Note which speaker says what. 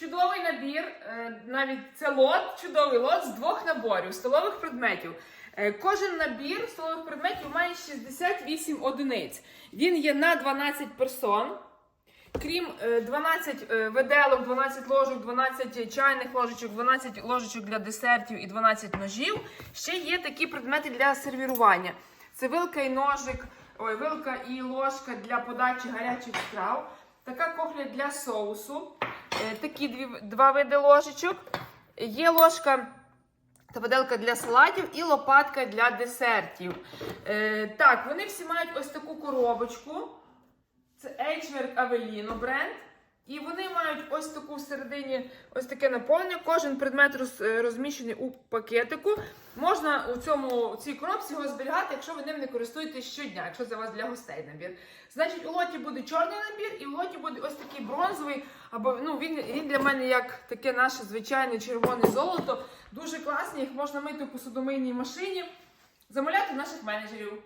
Speaker 1: Чудовий набір, е, навіть це лот, чудовий лот з двох наборів столових предметів. Е, Кожен набір столових предметів має 68 одиниць. Він є на 12 персон. Крім е, 12 е, виделок, 12 ложок, 12 чайних ложечок, 12 ложечок для десертів і 12 ножів. Ще є такі предмети для сервірування. Це вилка і ножик, ой, вилка і ложка для подачі гарячих страв. Така кохля для соусу. Е, Такі дві, два види ложечок. Є ложка та виделка для салатів і лопатка для десертів. Е, так, вони всі мають ось таку коробочку. Це Avellino бренд. І вони мають ось таку всередині ось таке наповнення. Кожен предмет роз, е, розміщений у пакетику. Можна у цьому у цій коробці його зберігати, якщо ви ним не користуєтесь щодня, якщо у вас для гостей набір. Значить, у лоті буде чорний набір, і в лоті буде ось такий бронзовий. Або ну він, він для мене як таке наше звичайне червоне золото. Дуже класні, їх можна мити у посудомийній машині. Замовляти наших менеджерів.